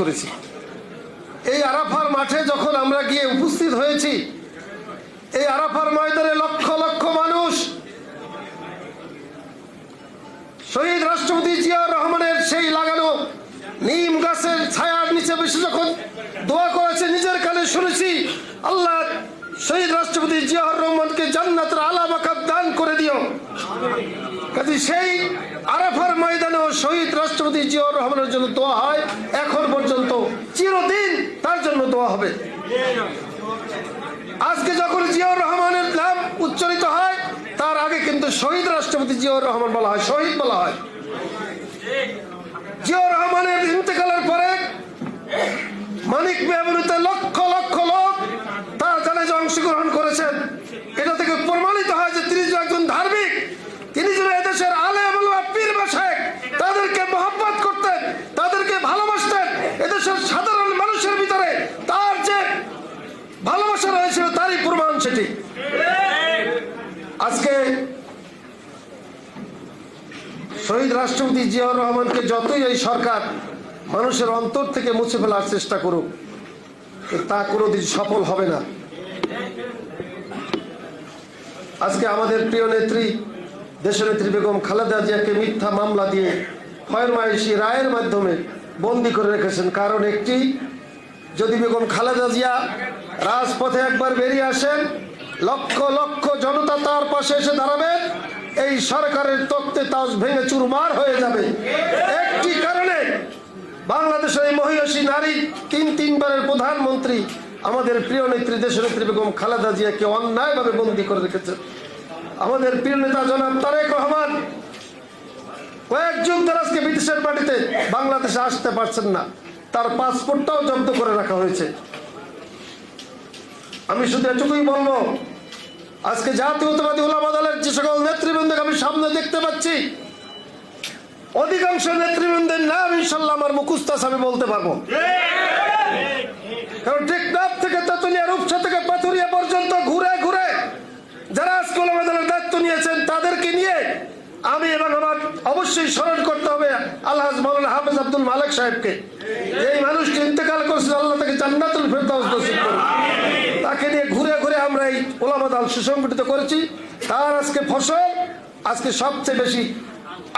করেছি। এই আরাফার মাঠে যখন আমরা গিয়ে উপস্থিত হয়েছি, এই আরাফার ময়দানে লক্ষ লক্ষ মানুষ, শহীদ রাষ্ট্রপতি জিয়াউর রহমানের সেই লাগানো নিম গাছের ছায়ার নিচে বসে যখন দোয়া করেছে, নিজের কানে শুনেছি, আল্লাহ শহীদ রাষ্ট্রপতি জিয়াউর রহমানকে জান্নাতের আলা মাকাব দান করে দিও। কাজে সেই ময়দানেও শহীদ রাষ্ট্রপতি জিয়াউর রহমানের জন্য দোয়া হয়। এখন পর্যন্ত চিরদিন তার জন্য দোয়া হবে। আজকে যখন জিয়াউর রহমানের নাম উচ্চারিত হয়, তার আগে কিন্তু শহীদ রাষ্ট্রপতি জিয়াউর রহমান বলা হয়, শহীদ বলা হয়। প্রমাণ আজকে শহীদ রাষ্ট্রপতি জিয়াউর রহমানকে যতই এই সরকার মানুষের অন্তর থেকে মুছে ফেলার চেষ্টা করুক, তা কোনোদিন সফল হবে না। আজকে আমাদের প্রিয় নেত্রী দেশনেত্রী বেগম খালেদা জিয়াকে মিথ্যা মামলা দিয়ে ফয়রমাইশি রায়ের মাধ্যমে বন্দি করে রেখেছেন। কারণ একটি, যদি বেগম খালেদা জিয়া রাজপথে একবার বেরিয়ে আসেন লক্ষ লক্ষ জনতা তার পাশে এসে দাঁড়াবে। এই সরকারের তত্ত্বে তাজ ভেঙে চুরমার হয়ে যাবে। একটি কারণে বাংলাদেশের এই মহিষী নারী তিন তিনবারের প্রধানমন্ত্রী, আমাদের প্রিয় নেত্রী দেশনেত্রী বেগম খালেদা জিয়াকে অন্যায়ভাবে বন্দি করে রেখেছেন। আমাদের প্রিয় নেতা জনাব তারেক রহমান, কয়েক যুগ ধরে আজকে বিদেশের মাটিতে বাংলাদেশে আসতে পারছেন না। তার পাসপোর্টটাও জব্দ করে রাখা হয়েছে। আমি শুধু এটুকুই বলব আজকে জাতীয়তাবাদী ওলামা দলের যে সকল নেতৃবৃন্দকে আমি সামনে দেখতে পাচ্ছি অধিকাংশ নেতৃবৃন্দের নাম ইনশাল্লাহ আমার মুখস্থ আছে, আমি বলতে পারব। কারণ টেকনাফ থেকে তেতুলিয়া রূপসা থেকে পাথুরিয়া পর্যন্ত ঘুরে ঘুরে যারা আজকে ওলামা দলের দায়িত্ব নিয়েছেন তাদেরকে নিয়ে আমি এবং আমার অবশ্যই স্মরণ করতে হবে আল্লাহ মৌলানা হাফেজ আব্দুল মালিক সাহেবকে। এই মানুষটি ইন্তেকাল করছে আল্লাহ তাকে জান্নাতুল ফেরদাউস নসিব করুন দল সুসংগঠিত করেছি, তার আজকে ফসল, আজকে সবচেয়ে বেশি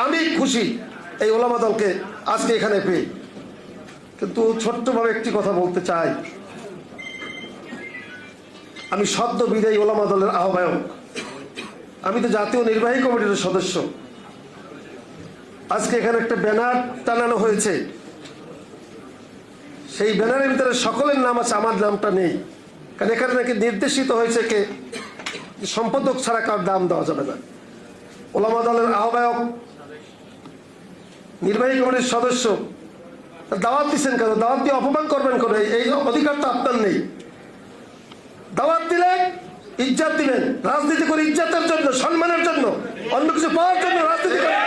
আমি খুশি এই ওলামা দলকে আজকে এখানে পেয়ে। কিন্তু ছোট্টভাবে একটি কথা বলতে চাই। আমি সদ্য বিদায়ী ওলামা দলের আহ্বায়ক। আমি তো জাতীয় নির্বাহী কমিটির সদস্য। আজকে এখানে একটা ব্যানার টানানো হয়েছে। সেই ব্যানারের ভিতরে সকলের নাম আছে, আমার নামটা নেই। কারণ এখানে নাকি নির্দেশিত হয়েছে কে? যে সম্পাদক ছাড়া কার দাম দেওয়া যাবে না? ওলামা দলের আহ্বায়ক, নির্বাহী কমিটির সদস্য দাওয়াত দিচ্ছেন কেন? দাওয়াত দিয়ে অপমান করবেন কেন? এই- অধিকার তো আপনার নেই। দাওয়াত দিলে ইজ্জাত দিবেন রাজনীতি করে ইজ্জাতের জন্য, সম্মানের জন্য, অন্য কিছু পাওয়ার জন্য রাজনীতি করেন।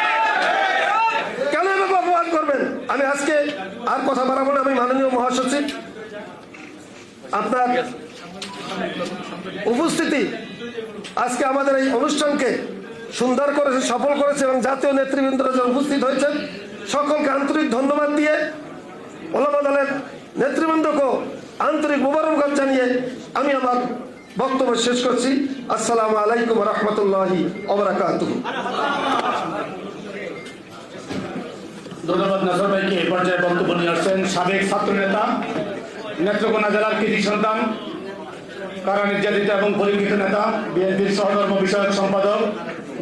কেন এভাবে অপমান করবেন? আমি আজকে আর কথা বাড়াবো না, আমি মাননীয় মহাসচিব। আপনার উপস্থিতি আজকে আমাদের এই অনুষ্ঠানকে সুন্দর করেছে সফল করেছে এবং জাতীয় নেতৃবৃন্দরা উপস্থিত হয়েছেন, সকলকে আন্তরিক ধন্যবাদ দিয়ে ওলামা দলের আন্তরিক মুবারকবাদ জানিয়ে আমি আমার বক্তব্য শেষ করছি। আসসালামু আলাইকুম রহমতুল্লাহি ওবরাকাতুহ ধন্যবাদ নাসর ভাইকে, এ পর্যায়ে বক্তব্য নিয়ে আসছেন সাবেক ছাত্র নেতা নেত্রকোনা জেলার কৃতি সন্তান কারা নির্যাতিত এবং পরীক্ষিত নেতা বিএনপির সহধর্ম বিষয়ক সম্পাদক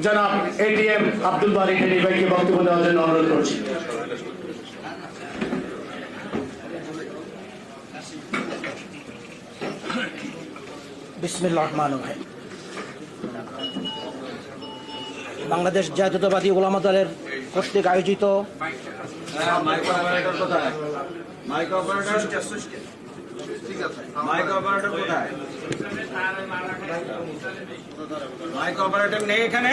জনাব এটিএম আব্দুল বারি ফেনী ভাইকে বক্তব্য দেওয়ার জন্য অনুরোধ করছি। বিসমিল্লাহ রহমান বাংলাদেশ জাতীয়তাবাদী ওলামা দলের কর্তৃক আয়োজিত মাইক অপারেটর কোথায়? Mic operator? মাইক অপারেটর কোথায়? মাইক অপারেটর নেই এখানে?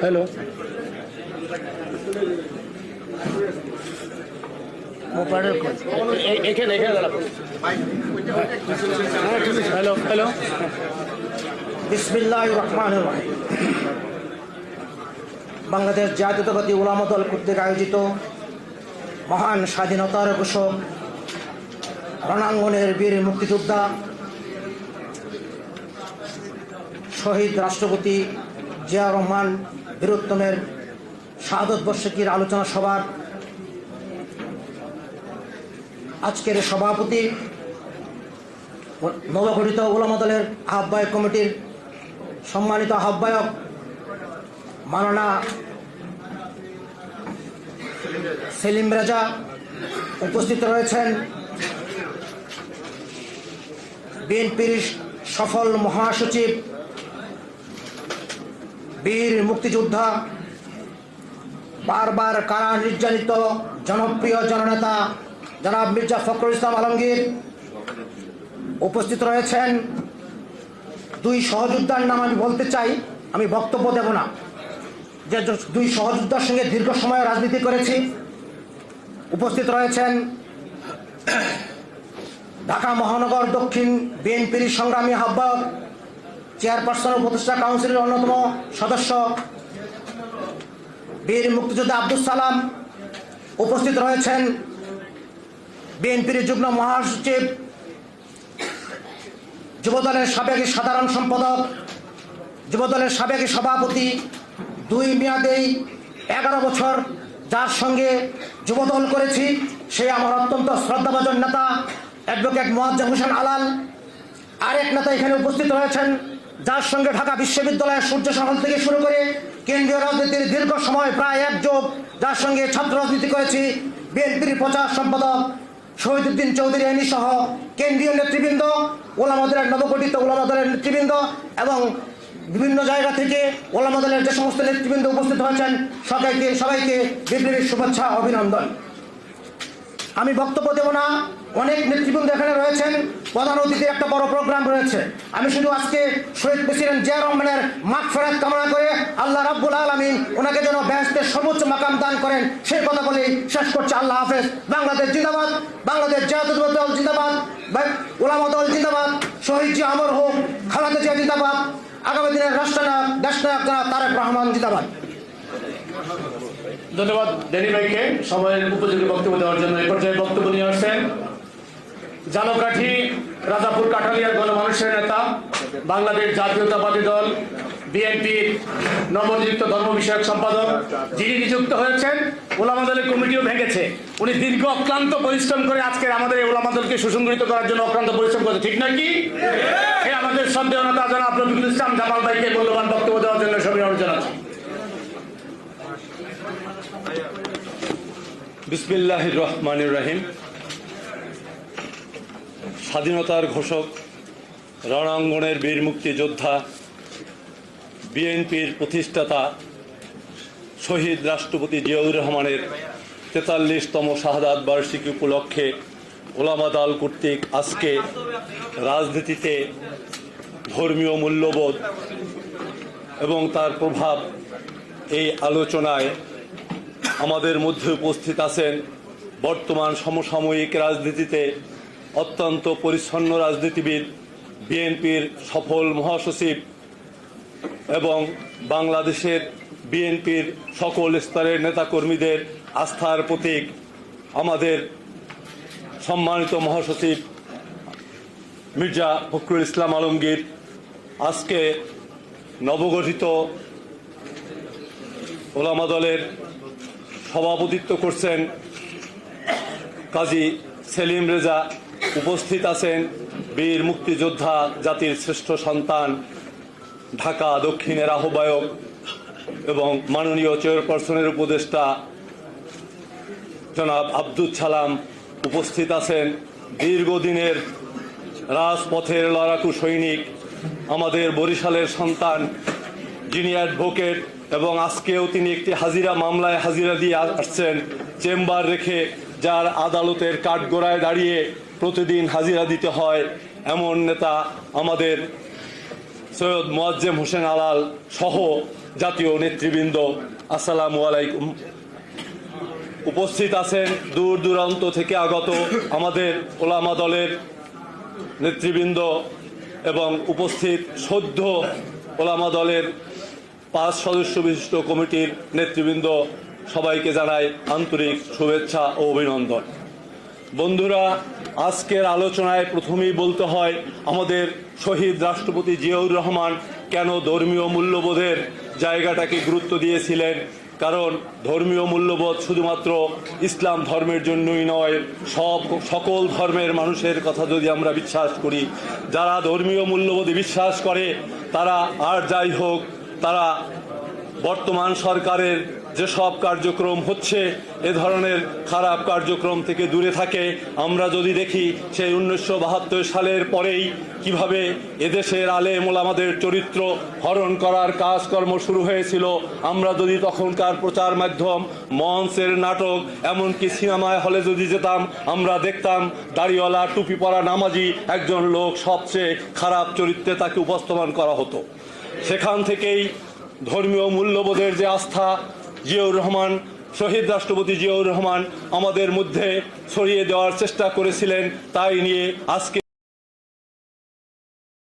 হ্যালো। এখানে এখানে দাঁড়াবো হ্যালো হ্যালো। রহমান রহিম। বাংলাদেশ জাতীয়তাবাদী ওলামা দল কর্তৃক আয়োজিত মহান স্বাধীনতার ঘোষক রণাঙ্গনের বীর মুক্তিযোদ্ধা শহীদ রাষ্ট্রপতি জিয়া রহমান বীরোত্তমের শাহাদত বর্ষিকীর আলোচনা সভার আজকের সভাপতি নবগঠিত ওলামা দলের আহ্বায়ক কমিটির সম্মানিত আহ্বায়ক, মাননা সেলিম রাজা উপস্থিত রয়েছেন। বিএনপির সফল মহাসচিব, বীর মুক্তিযোদ্ধা, বারবার কারা নির্যাতিত জনপ্রিয় জননেতা জনাব মির্জা ফখরুল ইসলাম আলমগীর উপস্থিত রয়েছেন। দুই সহযোদ্ধার নাম আমি বলতে চাই, আমি বক্তব্য দেব না। যে দুই সহযোদ্ধার সঙ্গে দীর্ঘ সময় রাজনীতি করেছি, উপস্থিত রয়েছেন ঢাকা মহানগর দক্ষিণ বিএনপির সংগ্রামী আহ্বায়ক, চেয়ারপারসন প্রতিষ্ঠা কাউন্সিলের অন্যতম সদস্য বীর মুক্তিযোদ্ধা আব্দুল সালাম। উপস্থিত রয়েছেন বিএনপির যুগ্ম মহাসচিব যুবদলের সাবেক সাধারণ সম্পাদক, যুবদলের সাবেক সভাপতি, দুই মেয়াদেই এগারো বছর যার সঙ্গে যুবদল করেছি, সে আমার অত্যন্ত শ্রদ্ধাভাজন নেতা অ্যাডভোকেট মোয়াজ্জেম হোসেন আলাল। আরেক নেতা এখানে উপস্থিত রয়েছেন, যার সঙ্গে ঢাকা বিশ্ববিদ্যালয়ের সূর্য সহল থেকে শুরু করে কেন্দ্রীয় রাজনীতির দীর্ঘ সময় প্রায় এক যোগ যার সঙ্গে ছাত্র রাজনীতি করেছি। বিএনপির প্রচার সম্পাদক শহীদুদ্দিন চৌধুরী আইনি সহ কেন্দ্রীয় নেতৃবৃন্দ ওলামাদের নবগঠিত ওলামাদের নেতৃবৃন্দ এবং বিভিন্ন জায়গা থেকে ওলামাদের যে সমস্ত নেতৃবৃন্দ উপস্থিত হয়েছেন, সবাইকে সবাইকে বিপ্লবীর শুভেচ্ছা, অভিনন্দন। আমি বক্তব্য দেব না, অনেক নেতৃবৃন্দ এখানে রয়েছেন। প্রধান অতিথির একটা বড় প্রোগ্রাম রয়েছে। আমি শুধু আজকে শহীদ প্রেসিডেন্ট জিয়া রহমানের মাঠ ফেরাত কামনা করে আল্লাহ রাব্বুল আলমিন ওনাকে যেন ব্যস্তের সর্বোচ্চ মাকাম দান করেন, সেই কথা বলেই শেষ করছে। আল্লাহ হাফেজ। বাংলাদেশ জিন্দাবাদ। বাংলাদেশ জাতীয় দল জিন্দাবাদ। বা- ওলামা দল জিন্দাবাদ। শহীদ জি আমর হোক, খালাদা জিয়া জিন্দাবাদ। আগামী দিনের রাষ্ট্রনায়ক, দেশনায়ক জনাব তারেক রহমান জিন্দাবাদ। ধন্যবাদ ডেনি ভাইকে। সময়ের উপযোগী বক্তব্য দেওয়ার জন্য এই পর্যায়ে বক্তব্য নিয়ে আসছেন। জালকাঠি রাজাপুর কাঠালিয়ার গণমানুষের নেতা, বাংলাদেশ জাতীয়তাবাদী দল, বিএনপির নবনিযুক্ত ধর্ম বিষয়ক সম্পাদক, যিনি নিযুক্ত হয়েছেন, ওলামা দলের কমিটিও ভেঙেছে। উনি দীর্ঘ অক্লান্ত পরিশ্রম করে আজকে আমাদের এই ওলামা দলকে সুসংগঠিত করার জন্য অক্লান্ত পরিশ্রম করেছে। ঠিক নাকি এই আমাদের সন্দেহ নেতা জনাব রফিকুল ইসলাম, জামাল ভাইকে মূল্যবান বক্তব্য দেওয়ার জন্য সবাই অনুরোধ জানাচ্ছি বিসমিল্লাহ রহমান রাহিম। স্বাধীনতার ঘোষক, রণাঙ্গনের বীর মুক্তিযোদ্ধা, বিএনপির প্রতিষ্ঠাতা, শহীদ রাষ্ট্রপতি জিয়াউর রহমানের তেতাল্লিশতম শাহাদাত বার্ষিকী উপলক্ষে ওলামা দল কর্তৃক আজকে রাজনীতিতে ধর্মীয় মূল্যবোধ এবং তার প্রভাব এই আলোচনায় আমাদের মধ্যে উপস্থিত আছেন বর্তমান সমসাময়িক রাজনীতিতে অত্যন্ত পরিচ্ছন্ন রাজনীতিবিদ, বিএনপির সফল মহাসচিব এবং বাংলাদেশের বিএনপির সকল স্তরের নেতাকর্মীদের আস্থার প্রতীক আমাদের সম্মানিত মহাসচিব মির্জা ফখরুল ইসলাম আলমগীর। আজকে নবগঠিত ওলামা দলের সভাপতিত্ব করছেন কাজী সেলিম রেজা উপস্থিত আছেন বীর মুক্তিযোদ্ধা জাতির শ্রেষ্ঠ সন্তান, ঢাকা দক্ষিণের আহ্বায়ক এবং মাননীয় চেয়ারপারসনের উপদেষ্টা জনাব আব্দুল সালাম উপস্থিত আছেন। দীর্ঘদিনের রাজপথের লড়াকু সৈনিক, আমাদের বরিশালের সন্তান, যিনি অ্যাডভোকেট এবং আজকেও তিনি একটি হাজিরা মামলায় হাজিরা দিয়ে আসছেন। চেম্বার রেখে যার আদালতের কাঠগোড়ায় দাঁড়িয়ে প্রতিদিন হাজিরা দিতে হয়। এমন নেতা আমাদের সৈয়দ মোয়াজ্জেম হোসেন আলাল সহ জাতীয় নেতৃবৃন্দ। আসসালামু আলাইকুম। উপস্থিত আছেন দূর দূরান্ত থেকে আগত আমাদের ওলামা দলের নেতৃবৃন্দ এবং উপস্থিত সদ্য ওলামা দলের পাঁচ সদস্য বিশিষ্ট কমিটির নেতৃবৃন্দ। সবাইকে জানাই আন্তরিক শুভেচ্ছা ও অভিনন্দন। বন্ধুরা, আজকের আলোচনায় প্রথমেই বলতে হয়, আমাদের শহীদ রাষ্ট্রপতি জিয়াউর রহমান কেন ধর্মীয় মূল্যবোধের জায়গাটাকে গুরুত্ব দিয়েছিলেন? কারণ ধর্মীয় মূল্যবোধ শুধুমাত্র ইসলাম ধর্মের জন্যই নয়, সব, সকল ধর্মের মানুষের কথা যদি আমরা বিশ্বাস করি, যারা ধর্মীয় মূল্যবোধে বিশ্বাস করে, তারা আর যাই হোক, তারা বর্তমান সরকারের যেসব কার্যক্রম হচ্ছে, এ ধরনের খারাপ কার্যক্রম থেকে দূরে থাকে। আমরা যদি দেখি সেই উনিশশো বাহাত্তর সালের পরেই কীভাবে এদেশের আলে মোলামাদের চরিত্র হরণ করার কাজকর্ম শুরু হয়েছিল, আমরা যদি তখনকার প্রচার মাধ্যম, মঞ্চের নাটক, এমনকি সিনেমায় হলে যদি যেতাম, আমরা দেখতাম দাড়িওয়ালা টুপি পরা নামাজি একজন লোক সবচেয়ে খারাপ চরিত্রে তাকে উপস্থাপন করা হতো। সেখান থেকেই ধর্মীয় মূল্যবোধের যে আস্থা, জিয়াউর রহমান, শহীদ রাষ্ট্রপতি জিয়াউর রহমান আমাদের মধ্যে ছড়িয়ে দেওয়ার চেষ্টা করেছিলেন, তাই নিয়ে আজকে